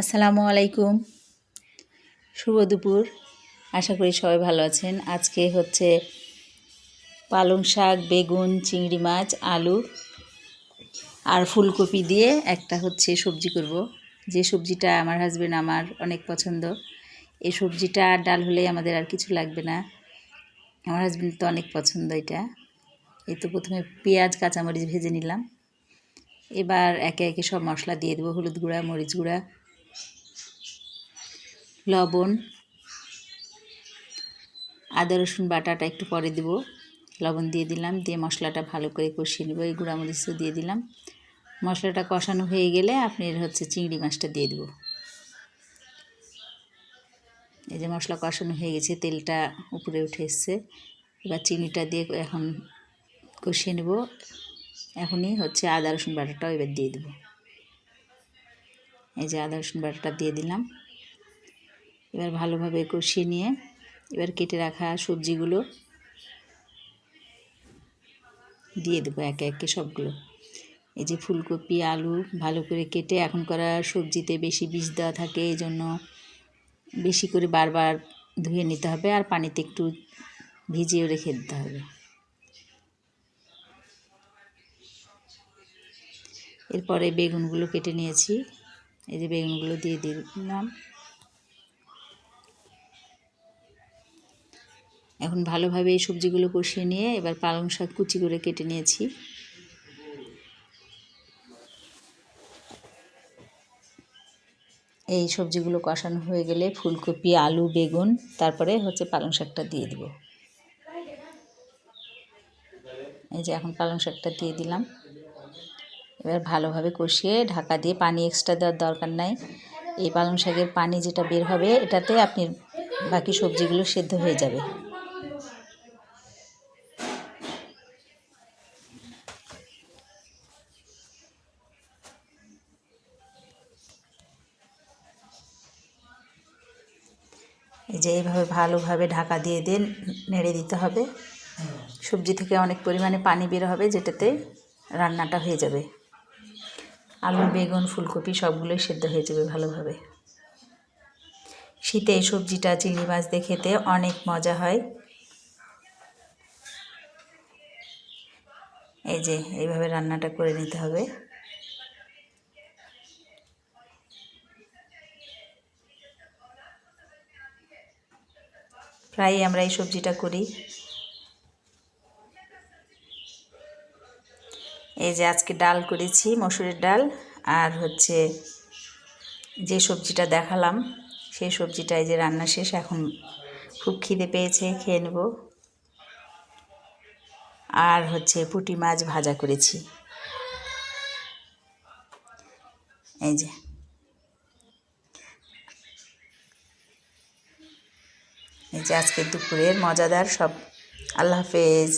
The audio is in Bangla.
আসসালামু আলাইকুম। শুভ দুপুর। আশা করি সবাই ভালো আছেন। আজকে হচ্ছে পালং শাক, বেগুন, চিংড়ি মাছ, আলু আর ফুলকপি দিয়ে একটা হচ্ছে সবজি করব। যে সবজিটা আমার হাজব্যান্ড আমার অনেক পছন্দ। এই সবজিটা আর ডাল হলেই আমাদের আর কিছু লাগবে না। আমার হাজবেন্ড তো অনেক পছন্দ এটা। এই তো প্রথমে পেঁয়াজ, কাঁচামরিচ ভেজে নিলাম। এবার একে একে সব মশলা দিয়ে দেবো। হলুদ গুঁড়া, মরিচ গুঁড়া লবণ, আদা, রসুন বাটাটা একটু পরে দেব। লবণ দিয়ে দিলাম, দিয়ে মশলাটা ভালো করে কষিয়ে নেব। এই গুঁড়ামরিচও দিয়ে দিলাম। মশলাটা কষানো হয়ে গেলে আপনি হচ্ছে চিংড়ি মাছটা দিয়ে দেবো। এই যে মশলা কষানো হয়ে গেছে, তেলটা উপরে উঠে এসছে। এবার চিনিটা দিয়ে এখন কষিয়ে নেব। এখনই হচ্ছে আদা, রসুন বাটাটাও এবার দিয়ে দেবো। এই যে আদা, রসুন বাটাটা দিয়ে দিলাম। এবার ভালোভাবে কষিয়ে নিয়ে এবার কেটে রাখা সবজিগুলো দিয়ে দেবো একে একে সবগুলো। এই যে ফুলকপি, আলু ভালো করে কেটে এখন করা সবজিতে বেশি বীজ দেওয়া থাকে, এই জন্য বেশি করে বারবার ধুয়ে নিতে হবে আর পানিতে একটু ভিজিয়ে রেখে দিতে হবে। এরপরে বেগুনগুলো কেটে নিয়েছি। এই যে বেগুনগুলো দিয়ে দিলাম। এখন ভালোভাবে এই সবজিগুলো কষিয়ে নিয়ে এবার পালং শাক কুচি করে কেটে নিয়েছি। এই সবজিগুলো কষানো হয়ে গেলে ফুলকপি, আলু, বেগুন, তারপরে হচ্ছে পালং শাকটা দিয়ে দিব। এই যে এখন পালং শাকটা দিয়ে দিলাম। এবার ভালোভাবে কষিয়ে ঢাকা দিয়ে পানি এক্সট্রা দেওয়ার দরকার নাই। এই পালং শাকের পানি যেটা বের হবে, এটাতে আপনি বাকি সবজিগুলো সেদ্ধ হয়ে যাবে। এই যে এইভাবে ভালোভাবে ঢাকা দিয়ে দিয়ে নেড়ে দিতে হবে। সবজি থেকে অনেক পরিমাণে পানি বের হবে, যেটাতে রান্নাটা হয়ে যাবে। আলু, বেগুন, ফুলকপি সবগুলোই সেদ্ধ হয়ে যাবে ভালোভাবে। শীতে এই সবজিটা চিংড়ি মাছ দিয়ে খেতে অনেক মজা হয়। এই যে এইভাবে রান্নাটা করে নিতে হবে। প্রায়ই আমরা এই সবজিটা করি। এই যে আজকে ডাল করেছি, মসুরের ডাল, আর হচ্ছে যে সবজিটা দেখালাম, সেই সবজিটা এই যে রান্না শেষ, এখন খুব খিদে পেয়েছে, খেয়ে নেব। আর হচ্ছে পুঁটি মাছ ভাজা করেছি। এই যে এই যে আজকে দুপুরের মজাদার সব। আল্লাহ হাফেজ।